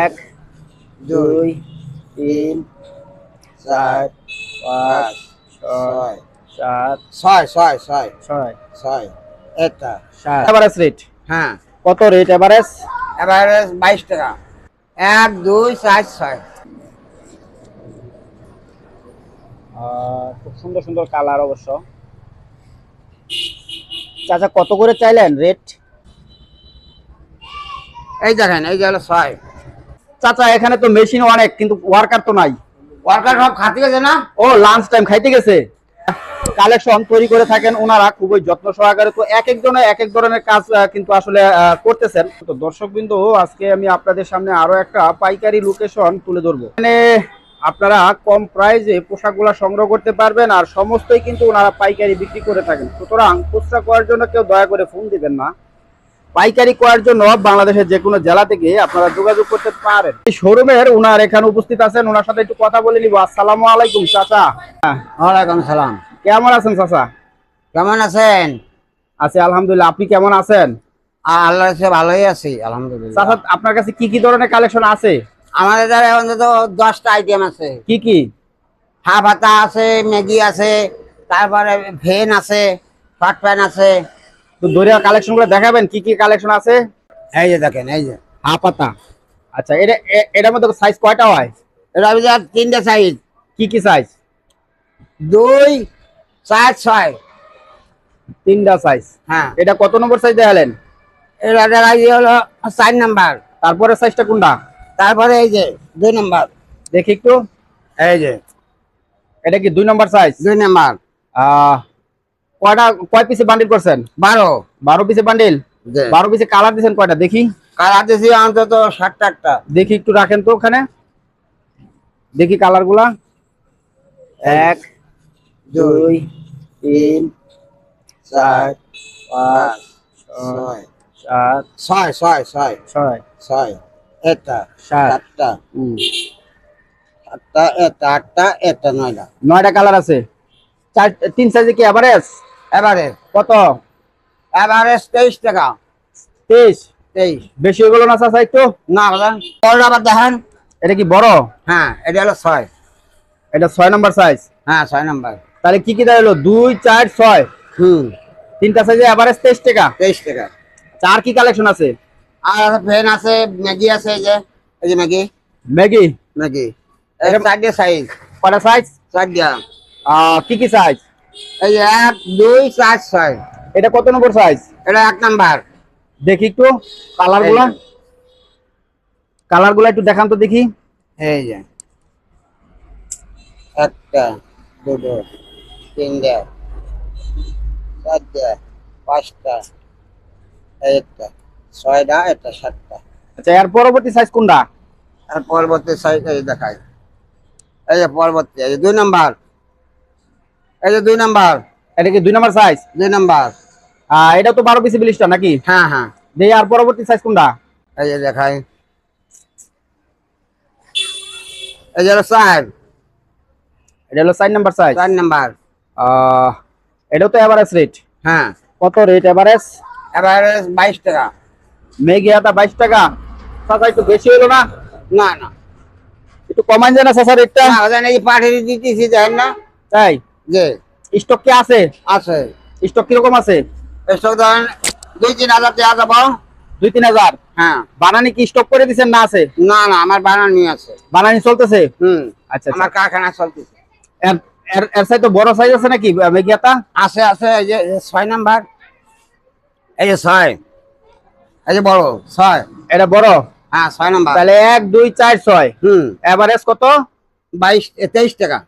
এক দুই তিন চার পাঁচ ছয় সাত ছয় ছয় ছয় ছয়। ছয় এটা সাত। এভারেজ রেট হ্যাঁ। কত রেট এভারেজ এবারে বাইশ টাকা। এক দুই চার ছয়। খুব সুন্দর সুন্দর কালার অবশ্য। চাচা কত করে চাইলেন রেট এই দেখেন এই যে ছয়। চাচা এখানে তো মেশিন অনেক কিন্তু ওয়ার্কার তো নাই। ওয়ার্কার সব খাতে গেছে না? ও লাঞ্চ টাইম খাইতে গেছে। কালেকশন তৈরি করে থাকেন ওনারা খুবই যত্ন সহকারে তো এক একজনে এক এক ধরনের কাজ কিন্তু আসলে করতেছেন। তো দর্শক বিন্দু আজকে আমি আপনাদের সামনে আরও একটা পাইকারি লোকেশন তুলে ধরবো। এখানে আপনারা কম প্রাইসে পোশাকগুলো সংগ্রহ করতে পারবেন আর সমস্তই কিন্তু ওনারা পাইকারি বিক্রি করে থাকেন। সুতরাং খুচরা করার জন্য কেউ দয়া করে ফোন দিবেন না। পাইকারি করার জন্য বাংলাদেশের যে কোনো জেলা থেকে আপনারা যোগাযোগ করতে পারেন। এই শোরুমের ওনার এখানে উপস্থিত আছেন ওনার সাথে একটু কথা বলে নিব। আসসালামু আলাইকুম চাচা। ওয়ালাইকুম সালাম। কেমন আছেন চাচা? কেমন আছেন? আছি আলহামদুলিল্লাহ। আপনি কেমন আছেন? আল্লাহ ভালোই আছি আলহামদুলিল্লাহ। চাচা আপনার কাছে কি কি ধরনের কালেকশন আছে? আমাদের দ্বারা অন্তত দশটা আইটেম আছে। কি কি? হাফ হাতা আছে ম্যাগি আছে তারপরে ভেন আছে শর্ট প্যান্ট আছে। তো দরিয়া কালেকশনগুলো দেখাবেন কি কি কালেকশন আছে? এই যে দেখেন এই যে হাপাতা আচ্ছা এটা এটার মধ্যে সাইজ কয়টা হয়? এটা আমি যা তিনটে সাইজ কি কি সাইজ দুই চার ছয়। তিনটা সাইজ হ্যাঁ। এটা কত নম্বর সাইজ দেখালেন? এটা দেখা যায় হলো চার নাম্বার। তারপরে সাইজটা কোনটা? তারপরে এই যে দুই নাম্বার। দেখি একটু। এই যে এটা কি দুই নম্বর সাইজ দুই নাম্বার। আহ কয়টা কয় পিসে বান্ডিল করছেন? বারো। বারো পিসে বান্ডিল বারো পিসে কালার দিয়েছেন কয়টা? দেখি। কালার দিয়েছি অন্তত ষাটটা একটা। দেখি একটু রাখেন তো ওখানে। দেখি কালারগুলা। এক দুই তিন চার পাঁচ ছয় সাত ছয় ছয় ছয় ছয়। ছয় এটা সাত। সাতটা। সাতটা এটা আটটা এটা নয়টা। নয়টা কালার আছে। চার তিন সাইজে কি এভারেজ এবারে কত? এবারে তেইশ টাকা। তেইশ? তেইশ। বেশি হয়ে গেল না চাচা একটু? না বড় আবার দেখেন। এটা কি বড়? হ্যাঁ এটা হলো ছয়। এটা ছয় নম্বর সাইজ হ্যাঁ ছয় নাম্বার তাহলে কি কি দাঁড়াল দুই চার ছয়? হুম। তিনটা সাইজে এভারেজ তেইশ টাকা? তেইশ টাকা। চার কি কালেকশন আছে? আর ফ্যান আছে ম্যাগি আছে এই যে এই যে ম্যাগি ম্যাগি ম্যাগি এটা সাইজ কটা সাইজ চারটা কি কি সাইজ এই এক দুই চার ছয়। এটা কত নম্বর সাইজ এটা এক নাম্বার। দেখি একটু কালারগুলা কালারগুলা একটু দেখান তো দেখি। এই যে। একটা দুটো তিনটা চারটা পাঁচটা একটা ছয়টা একটা সাতটা। আচ্ছা এর পরবর্তী সাইজ কোনটা? আর পরবর্তী সাইজ এই দেখাই। এই যে পরবর্তী এই দুই নাম্বার। এই যে দুই নাম্বার। এটা কি দুই নম্বর সাইজ দুই নাম্বার। এটা তো বারো পিসি বিলিশটা নাকি? হ্যাঁ হ্যাঁ। দেখি আর পরবর্তী সাইজ কোনটা? এই যে দেখাই। এই যে হলো চার এটা হলো চার নাম্বার সাইজ চার নাম্বার। এটাও তো এভারেজ রেট হ্যাঁ। কত রেট এভারেজ এবারে বাইশ টাকা। মেঘি হাতা বাইশ টাকা। চাচা একটু বেশি হলো না? না না। একটু কমান যায় না চাচা রেটটা পাঠিয়ে দিতেছি দেখেন না। তাই? যে স্টক কি আছে? আছে। স্টক কীরকম আছে? এসব ধরেন দুই তিন হাজার দেওয়া যাব। দুই তিন হাজার? হ্যাঁ। বানানি কি স্টক করে দিচ্ছেন না আছে? না না আমার বানানি আছে। বানানি চলতেছে? হুম। আচ্ছা আচ্ছা। আমার কারখানা চলতেছে। এর এর সাইড তো বড় সাইজ আছে নাকি হাতা আছে আছে এই যে ছয় নাম্বার। এই যে ছয়। এই যে বড়। ছয়। এটা বড়? হ্যাঁ ছয় নাম্বার। তাহলে এক দুই চার ছয়। হুম। এভারেজ কত? বাইশ তেইশ টাকা।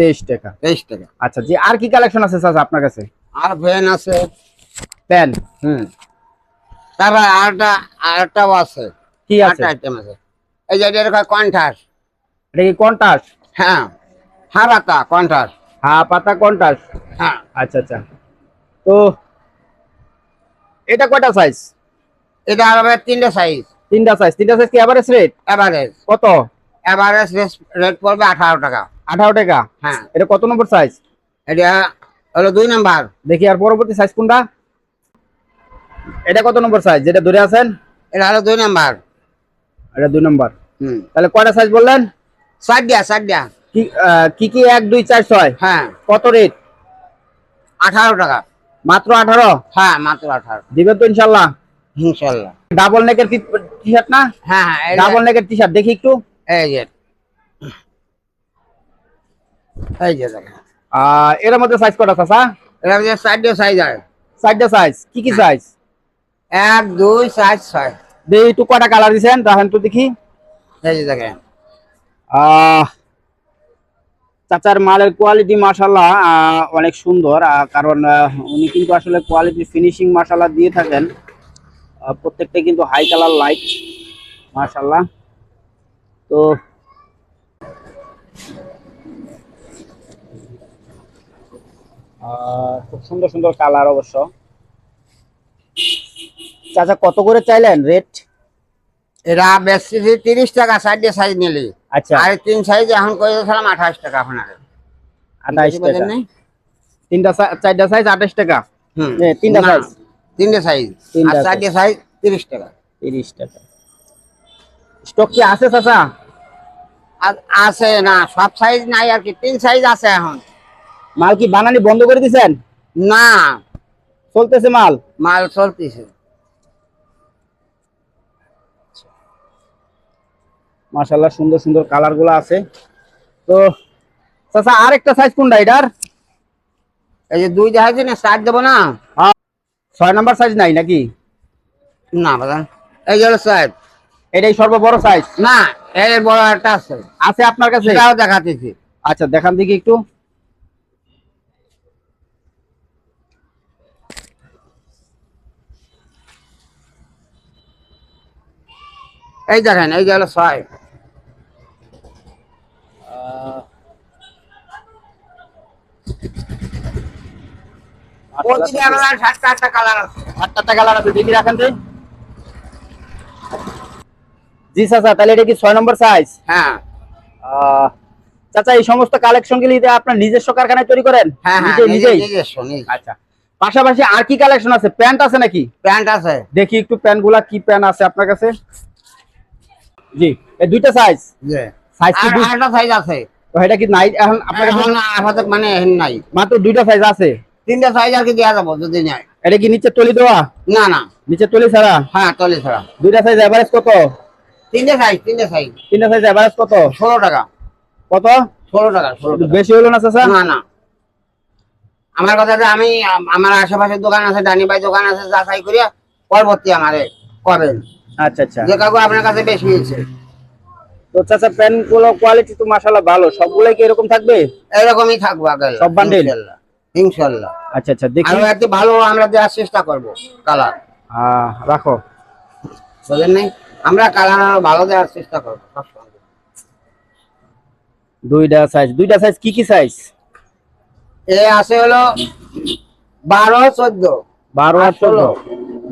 তেইশ টাকা। তেইশ টাকা। আচ্ছা জি আর কি কালেকশন আছে চাচা আপনার কাছে? আর ভ্যান আছে। পেন হুম। তারপর আরেকটা আরেকটাও আছে। কি আছে? আইটেম আছে। এই যে এটা কন্ঠাস? এটা কি কন্টাস হ্যাঁ। হারাতা কন্ঠাস। হ্যাঁ পাতা কন্টাস হ্যাঁ। আচ্ছা আচ্ছা। তো এটা কয়টা সাইজ এটা হবে তিনটে সাইজ তিনটা সাইজ তিনটা সাইজ কি এভারেজ রেট এভারেজ কত? এভারেজ রেট পড়বে আঠারো টাকা। আঠারো টাকা। হ্যাঁ। এটা কত নম্বর সাইজ এটা হলো দুই নাম্বার। দেখি আর পরবর্তী সাইজ কোনটা? এটা কত নম্বর সাইজ যেটা ধরে আছেন? এটা হলো দুই নাম্বার। এটা দুই নম্বর। হুম। তাহলে কয়টা সাইজ বললেন? ষাট দিয়া কি কি এক দুই চার ছয়? হ্যাঁ। কত রেট আঠারো টাকা। মাত্র আঠারো? হ্যাঁ মাত্র আঠারো। দিবেন তো ইনশাল্লাহ ইনশাল্লাহ ডাবল নেকের টি শার্ট না? হ্যাঁ হ্যাঁ ডাবল নেকের টি শার্ট দেখি একটু। এই যে এই যে দেখেন। এর মধ্যে সাইজ কটা চাচা দিয়ে সাইজ সাইজ কি কি সাইজ এক দুই ছয়। একটু কটা কালার দিছেন? দেখেন তো দেখি। এই যে দেখেন। আহ, চাচার মালের কোয়ালিটি মাশাল্লাহ অনেক সুন্দর। কারণ উনি কিন্তু আসলে কোয়ালিটি ফিনিশিং মাশাল্লাহ দিয়ে থাকেন। প্রত্যেকটা কিন্তু হাই কালার লাইট মাশাল্লাহ তো আহ, খুব সুন্দর সুন্দর কালার অবশ্য। চাচা কত করে চাইলেন রেট এরা বেশি তিরিশ টাকা দিয়ে সাইজ নিলি। আচ্ছা। আর তিন সাইজ এখন করে দিয়েছিলাম? আঠাশ টাকা আপনার আঠাইশ টাকা। তিনটা চারটা সাইজ আঠাশ টাকা? হুম। তিনটা size? তিনটে সাইজ তিনটা আর সাইজ তিরিশ টাকা। তিরিশ টাকা। স্টক কি আছে চাচা? আছে না সব সাইজ নাই আর কি। তিন সাইজ আছে এখন। মাল কি বানানি বন্ধ করে দিছেন? না। চলতেছে মাল? মাল চলতেছে। মাশাল্লাহ সুন্দর সুন্দর কালারগুলো আছে। তো চাচা আর একটা সাইজ কোনটা এটার? এই যে দুই জাহাজে না সাইজ দেবো না? ছয় নাম্বার সাইজ নাই নাকি? না বাদান এই যে সাইজ এটাই সর্ববড় সাইজ না এর বড় একটা আছে। আছে আপনার কাছে? দেখাতেছি। আচ্ছা দেখান দেখি একটু। এই দেখেন এই যে হলো ছয়। প্রতিটা কালার সাতটা আটটা কালার আছে। আটটা কালার আছে দেখি রাখেন তো জি চাচা তাহলে এটা কি ছয় নম্বর সাইজ হ্যাঁ। চাচা এই সমস্ত কালেকশন গুলি আপনার নিজস্ব কারখানায় তৈরি করেন? হ্যাঁ হ্যাঁ নিজেই। আচ্ছা। পাশাপাশি আর কি কালেকশন আছে? প্যান্ট আছে নাকি? প্যান্ট আছে। দেখি একটু প্যান্টগুলা কি প্যান্ট আছে আপনার কাছে? জি। এই দুইটা সাইজ সাইজ কি আর দুই- আরেকটা সাইজ আছে। তো এটা কি নাই? এখন আপনার এখন আপাতত মানে নাই। মাত্র দুইটা সাইজ আছে। তিনটা সাইজ আর কি দেওয়া যাব যদি নাই এটা কি নিচে তলি দেওয়া? না না। নিচে তলি ছাড়া? হ্যাঁ তলি ছাড়া। দুইটা সাইজ এভারেজ কত? তিনটে সাইজ তিনটে সাইজ তিনটা সাইজ এভারেজ কত? ষোলো টাকা। কত? ষোলো টাকা বেশি হলো না চাচা? না না। আমার কথা যে আমি আম- আমার আশেপাশে দোকান আছে ডানি ভাই দোকান আছে যাচাই করিয়া পরবর্তী আমারে করেন আচ্ছা আচ্ছা। যে কাকু আপনার কাছে বেশি হয়েছে তো চাচা প্যান্টগুলো কোয়ালিটি তো মাশাআল্লাহ ভালো। সবগুলাই কি এরকম থাকবে? এরকমই থাকব সব আচ্ছা আচ্ছা দেখি। আরও একটু ভালো আমরা দেওয়ার চেষ্টা করব কালার আহ, রাখো। বুঝলেন নাই? আমরা কালার আরও ভালো দেওয়ার চেষ্টা করব দুইটা সাইজ দুইটা সাইজ কি কি সাইজ এ আছে হলো বারো চোদ্দ। বারো আর আর চোদ্দ।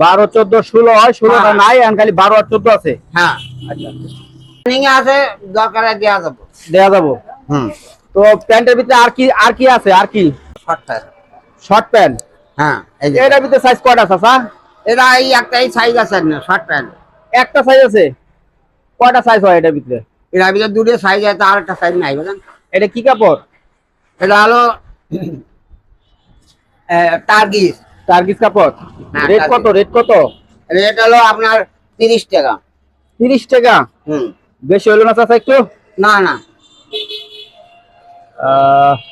বারো চোদ্দ ষোলো হয় ষোলোটা হ্যাঁ। নাই এখন খালি বারো আর চোদ্দ আছে। হ্যাঁ। আচ্ছা আছে দরকারে দেওয়া যাব। দেয়া যাব? হুম। তো প্যান্টের ভিতরে আর কি আর কি আছে আর কি? Short pant. হ্যাঁ এই যে। এটার ভিতরে সাইজ কয়টা চাচা এটা এই একটাই সাইজ আছে না শর্ট প্যান্ট। একটা সাইজ আছে? কয়টা সাইজ হয় এটার ভিতরে? এর ভিতরে দুটো সাইজ আছে আর একটা সাইজ নাই বুঝলেন? এটা কি কাপড়? এটা হলো টার্গিস টার্গিস কাপড়? হ্যাঁ, রেট কত? রেট কত? রেট হলো আপনার তিরিশ টাকা। তিরিশ টাকা? হুম। বেশি হলো না চাচা একটু? না না।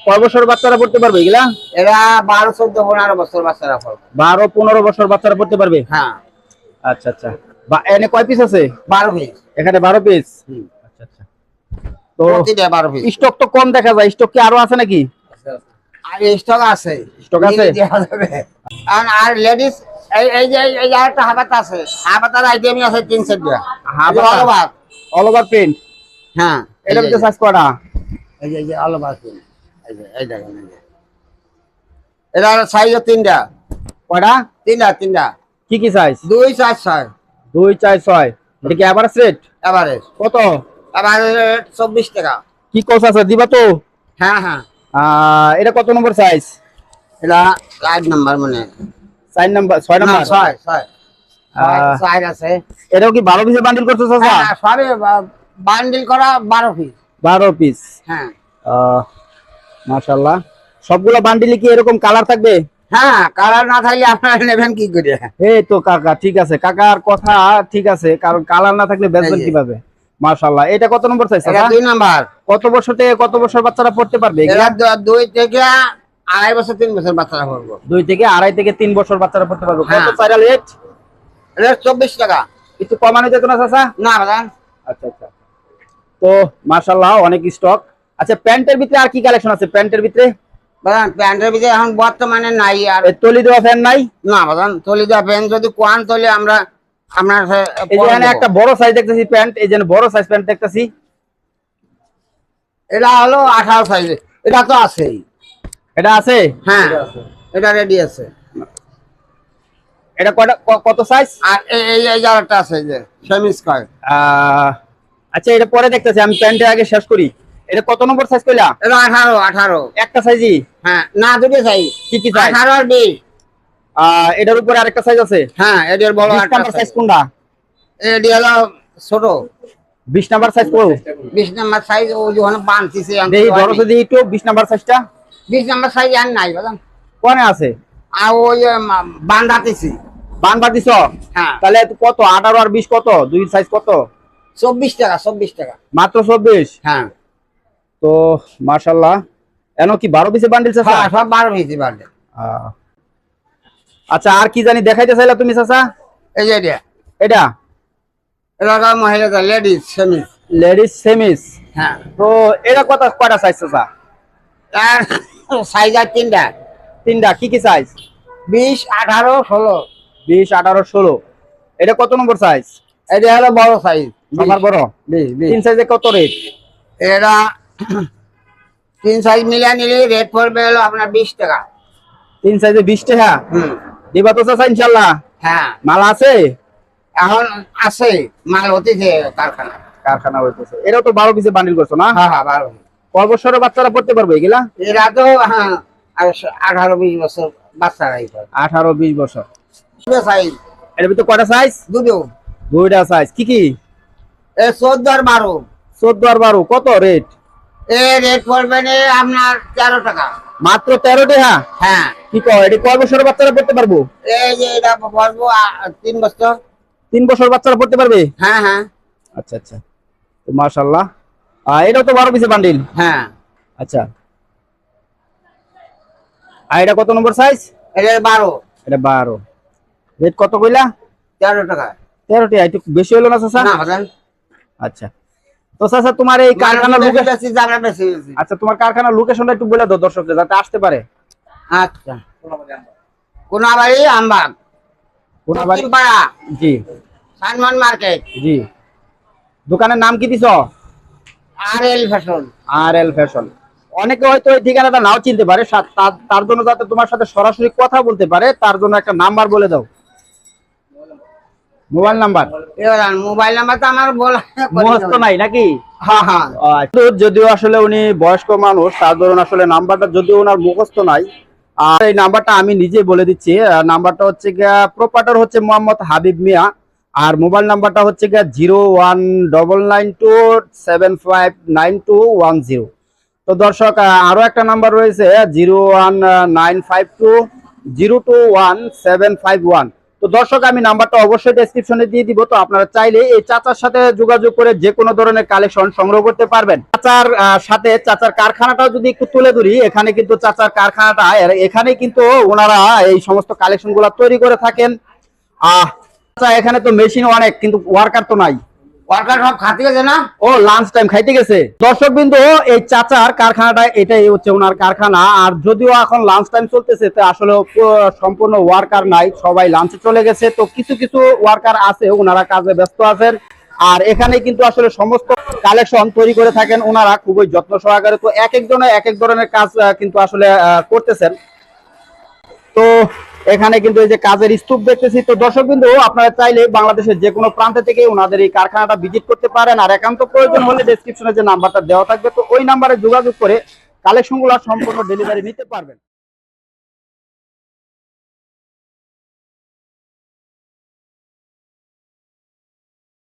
কয় বছর বাচ্চারা পড়তে পারবে এগুলা? এরা বারো চোদ্দ পনেরো বছর বাচ্চারা পড়বে। বারো পনেরো বছর বাচ্চারা পড়তে পারবে? হ্যাঁ। আচ্ছা আচ্ছা। বা এনে কয় পিস আছে? বারো পিস এখানে বারো পিস আচ্ছা আচ্ছা। তো প্রতিটা বারো পিস স্টক তো কম দেখা যায়। স্টক কি আরও আছে নাকি? স্টক আছে। Stock আছে? আর- লেডিস এই এই যে এই যে একটা হাবাত আছে। হাবাতার আইটেমই আছে তিন সেট হাবাতা? অল ওভার প্রিন্ট হ্যাঁ। এটা এই সাইজ কটা? এই যে এই যে এই যে এই দেখেন এই যে। এটা সাইজ তিনটা। কয়টা তিনটা তিনটা। কি কি সাইজ দুই চার ছয়। দুই চার ছয়। এটা কি এভারেজ রেট এভারেজ কত? এভারেজ চব্বিশ টাকা। কি কোর্স আছে? দিবা তো? হ্যাঁ হ্যাঁ। এটা কত নম্বর সাইজ এটা আট নাম্বার মানে চার নাম্বার ছয় নাম্বার? ছয় ছয়। আহ, আছে। এটাও কি বারো পিসের বান্ডিল করছ চাচা? হ্যাঁ, সবই বান্ডিল করা বারো পিস বারো পিস হ্যাঁ। মাশাল্লাহ সবগুলো বান্ডিলে কি এরকম কালার থাকবে? হ্যাঁ কালার না থাকলে আপনারা নেবেন কি করে? এই তো কাকা ঠিক আছে। কাকার কথা ঠিক আছে কারণ কালার না থাকলে বেচবেন। কীভাবে? এটা কত নম্বর সাইজ এটা দুই নাম্বার। কত বছর থেকে কত বছর বাচ্চারা পড়তে পারবে এটা দুই থেকে আড়াই বছর তিন বছর বাচ্চারা পড়ব। দুই থেকে আড়াই থেকে তিন বছর বাচ্চারা পড়তে পারবে। কত হ্যাঁ। চাইরা রেট এটা চব্বিশ টাকা। একটু কমানো যেত না চাচা? না আচ্ছা আচ্ছা। তো মাশাল্লাহ অনেক স্টক আচ্ছা প্যান্টের ভিতরে আর কি কালেকশন আছে? প্যান্টের ভিতরে? বাদান প্যান্টের ভিতরে এখন বর্তমানে নাই আর তলি দেওয়া ফ্যান নাই? না বাদান তলি দেওয়া প্যান্ট যদি কোয়ান তলে আমরা আপনার সে- এই যে পরে এখানে একটা বড় সাইজ দেখতেছি প্যান্ট এই যে বড় সাইজ প্যান্ট দেখতেছি। এটা হলো আঠারো সাইজ এটা তো আছেই। এটা আছে? হ্যাঁ। এটা রেডি আছে। এটা কয়টা কত সাইজ আর এই- আছে যে আচ্ছা এটা পরে দেখতেছি আমি প্যান্টের আগে শেষ করি। এটা কত নম্বর সাইজ কইলা? এটা আঠারো আঠারো। একটা সাইজই হ্যাঁ না দুটো সাইজ কি কি সাইজ আঠারো আর বিশ। এটার উপরে আরেকটা সাইজ আছে? হ্যাঁ এটার বড় একটা নাম্বার সাইজ। কোনটা? এটি হলো ছোট। বিশ নাম্বার সাইজ কোন? বিশ নাম্বার সাইজ ও যখন বানতিছে দেখি ধরো যদি একটু বিশ নাম্বার সাইজটা বিশ নাম্বার সাইজ আর নাই বুঝলেন? কোনে আছে? আর ওই বান্ধাতেছি বান বাদিছ হ্যাঁ। তাহলে কত? আঠারো আর বিশ কত? দুই সাইজ কত? চব্বিশ টাকা চব্বিশ টাকা। মাত্র চব্বিশ? হ্যাঁ। তো মার্শাল্লাহ এনো কি বারো পিসের বান্ডিল হ্যাঁ, সব বারো পিসি বার্থডে আচ্ছা আর কি জানি দেখাইতে চাইলা তুমি চাচা? এই যে এটা। এটা? এলাকার মহিলাদের লেডিস সেমিস লেডিস সেমিস হ্যাঁ। তো এটা কত কয়টা সাইজ চাচা? সাইজ আর তিনটা। তিনটা কি কি সাইজ বিশ আঠারো ষোলো। বিশ আঠারো ষোলো। এটা কত নম্বর সাইজ এটা হলো বড় সাইজ সবার বড়? তিন সাইজে কত রেট এটা তিন সাইজ মিলিয়ে নিলে রেট পড়বে হলো আপনার বিশ টাকা। তিন সাইজে বিশ টাকা? হুম। দিবা তো চাচা ইনশাল্লাহ হ্যাঁ। মাল আছে? এখন আছে মাল হতেছে কারখানা। কারখানা হইতেছে। এটাও তো বারো পিসে বান্ডিল করছ না? হ্যাঁ হ্যাঁ বারো বছরের বাচ্চারা পড়তে পারবে এগুলা? এরা তো হ্যাঁ আঠারো বিশ বছর বাচ্চারাই আঠারো বিশ বছর। সাইজ এর ভিতরে কয়টা সাইজ দুটো। দুইটা সাইজ কি কি? এ চোদ্দ আর বারো। চোদ্দ আর বারো। কত রেট এ রেট পড়বে আপনার তেরো টাকা। মাত্র তেরো টাকা হ্যাঁ। কি কয় এটি কয় বছরের বাচ্চারা পড়তে পারব? এই যে এটা পড়ব তিন বছর। তিন বছর বাচ্চারা পড়তে পারবে? হ্যাঁ হ্যাঁ। আচ্ছা আচ্ছা। তো মাশাল্লাহ এটাও তো বারো পিসে বান্ডিল? হ্যাঁ। আচ্ছা। আর এটা কত নম্বর সাইজ এটা বারো। এটা বারো। রেট কত কইলা? তেরো টাকা। তেরো টাকা একটু বেশি হলো না চাচা? আচ্ছা। তো তোমার এই কারখানার লোকেশন বেশি বেশি আচ্ছা তোমার কারখানার লোকেশনটা একটু বলে দাও দর্শকদের যাতে আসতে পারে। আচ্ছা। কোনাবাড়ি আমবাগ। কোনাবাড়ি পাড়া জি। সানমন মার্কেট। জি। দোকানের নাম কি দিছ? R L Fashion. R L Fashion. অনেকে হয়তো এই ঠিকানাটা নাও চিনতে পারে তার জন্য যাতে তোমার সাথে সরাসরি কথা বলতে পারে তার জন্য একটা নাম্বার বলে দাও। Mobile number? মোবাইল নাম্বার তো আমার বলা মুখস্থ নাই নাকি? হ্যাঁ হ্যাঁ। আচ্ছা, যদিও আসলে উনি বয়স্ক মানুষ তার ধরুন আসলে নাম্বারটা যদিও ওনার মুখস্থ নাই আর এই নাম্বারটা আমি নিজে বলে দিচ্ছি নাম্বারটা হচ্ছে গিয়া প্রোপাটার হচ্ছে মোহাম্মদ হাবিব মিয়া আর মোবাইল নাম্বারটা হচ্ছে গিয়া zero one double nine two seven five nine two one zero. তো দর্শক আহ, আরও একটা নাম্বার রয়েছে zero one nine five two zero two one seven five one. তো দর্শক, আমি নাম্বারটা অবশ্যই ডেসক্রিপশনে দিয়ে দিব। তো আপনারা চাইলে এই চাচার সাথে যোগাযোগ করে যে কোনো ধরনের কালেকশন সংগ্রহ করতে পারবেন। চাচার সাথে চাচার কারখানাটাও যদি একটু তুলে ধরি, এখানে কিন্তু চাচার কারখানাটা এখানে কিন্তু ওনারা এই সমস্ত কালেকশন তৈরি করে থাকেন। আহ এখানে তো মেশিন অনেক, কিন্তু ওয়ার্কার তো নাই। তো কিছু কিছু ওয়ার্কার আছে, ওনারা কাজে ব্যস্ত আছেন। আর এখানে কিন্তু আসলে সমস্ত কালেকশন তৈরি করে থাকেন ওনারা, খুবই যত্ন সহকারে। তো এক একজনে এক এক ধরনের কাজ কিন্তু আসলে করতেছেন। তো এখানে কিন্তু এই যে কাজের স্তূপ দেখতেছি, তো দর্শক বিন্দু, আপনারা চাইলে বাংলাদেশের যে কোনো প্রান্ত থেকে ওনাদের এই কারখানাটা ভিজিট করতে পারেন, আর একান্ত প্রয়োজন হলে ডেসক্রিপশনে যে নাম্বারটা দেওয়া থাকবে, তো ওই নাম্বারে যোগাযোগ করে কালেকশনগুলো সম্পূর্ণ ডেলিভারি নিতে পারবেন।